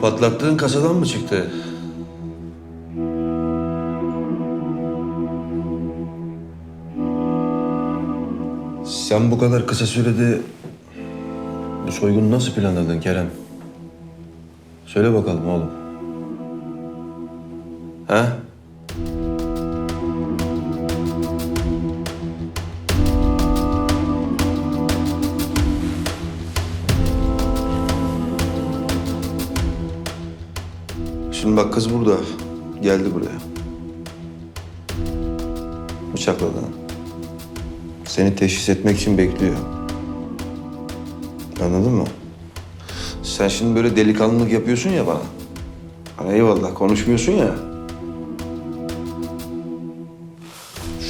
Patlattığın kasadan mı çıktı? Sen bu kadar kısa sürede bu soygunu nasıl planladın Kerem? Söyle bakalım oğlum. Ha? Bak kız burada. Geldi buraya. Bıçakladı. Seni teşhis etmek için bekliyor. Anladın mı? Sen şimdi böyle delikanlılık yapıyorsun ya bana. Bana eyvallah konuşmuyorsun ya.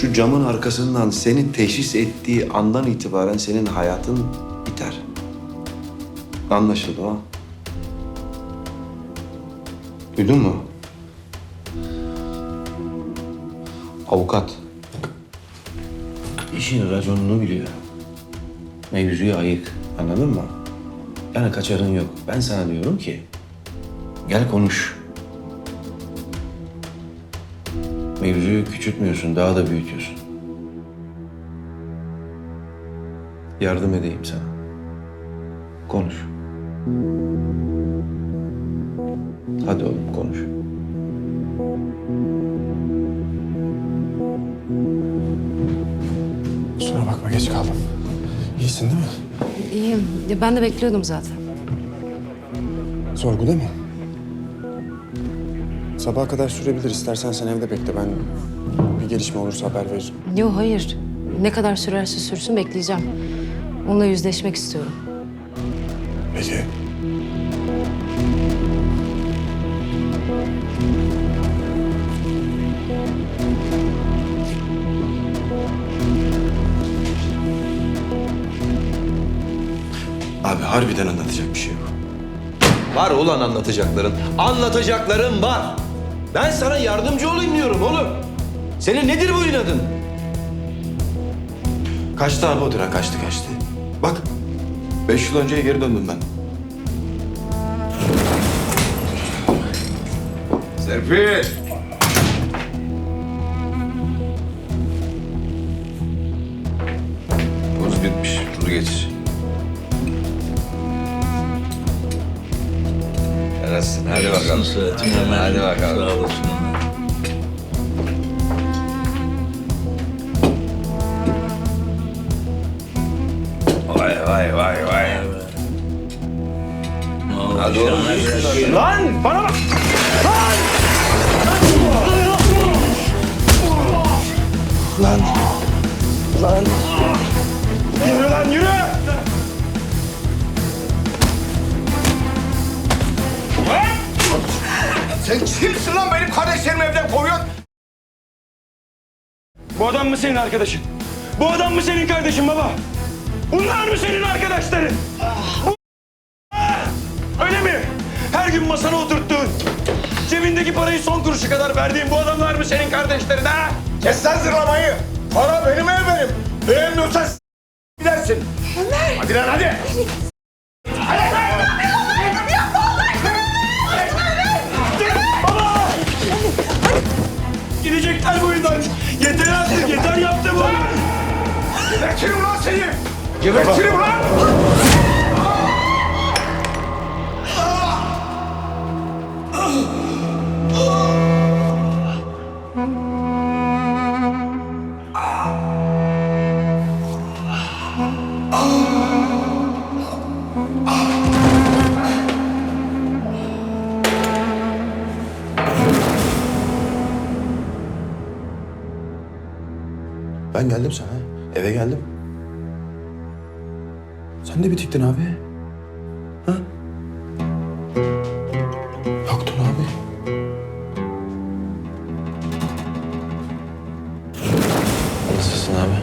Şu camın arkasından seni teşhis ettiği andan itibaren senin hayatın biter. Anlaşıldı ha? Duydun mu? Avukat. İşin raconunu biliyor. Mevzuyu ayık. Anladın mı? Yani kaçarın yok. Ben sana diyorum ki... Gel konuş. Mevzuyu küçültmüyorsun, daha da büyütüyorsun. Yardım edeyim sana. Konuş. Hadi oğlum konuş. Kusura bakma geç kaldım. İyisin değil mi? İyiyim. Ya ben de bekliyordum zaten. Sorguda mı? Sabaha kadar sürebilir. İstersen sen evde bekle. Ben bir gelişme olursa haber veririm. Yok hayır. Ne kadar sürerse sürsün bekleyeceğim. Onunla yüzleşmek istiyorum. Peki. Harbiden anlatacak bir şey yok. Var ulan anlatacakların. Anlatacaklarım var. Ben sana yardımcı olayım diyorum oğlum. Senin nedir bu inadın? Kaçtı abi o tren kaçtı kaçtı. Bak beş yıl önceye geri döndüm ben. Serpil. Buz bitmiş. Dur geç. Yarasın. Hadi bakalım. Hadi bakalım. Sağ olasın. Vay vay vay vay. Hadi oğlum. Lan bana bak. Lan. Lan. Yürü lan yürü. Sen kimsin lan benim kardeşlerimi evden kovuyorsun? Bu adam mı senin arkadaşın? Bu adam mı senin kardeşin baba? Bunlar mı senin arkadaşların? Bu- Ah! Öyle mi? Her gün masana oturttuğun, cebindeki parayı son kuruşu kadar verdiğin bu adamlar mı senin kardeşlerin ha? Kes lan zırlamayı. Para benim ev benim. Beğenmiyorsan s- gidersin. Ömer. Hadi lan hadi. Gidecekler bu yüzden. Yeter artık, yeter yaptı bu. Gebertirim lan seni. Gebertirim lan. Ben geldim sana. Eve geldim. Sen de bitiktin abi. Ha? Yoktun abi. Nasılsın abi?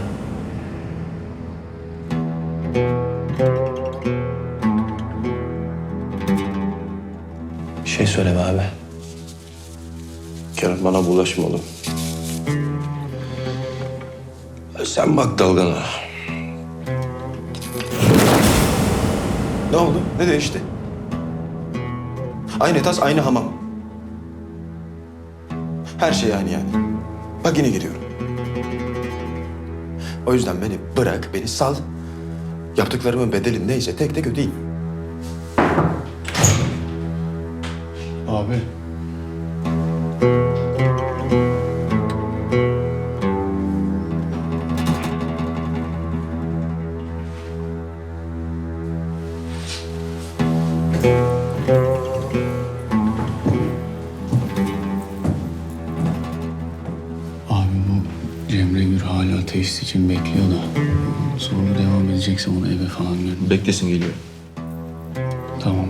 Bir şey söyle be abi. Kerem bana bulaşma oğlum. Sen bak dalgana. Ne oldu? Ne değişti? Aynı tas, aynı hamam. Her şey aynı yani. Bak yine giriyorum. O yüzden beni bırak, beni sal. Yaptıklarımın bedeli neyse tek tek ödeyeyim. Abi. Cemre Gür hala teşhis için bekliyor da. Sonra devam edecekse onu eve falan götür. Beklesin geliyor. Tamam.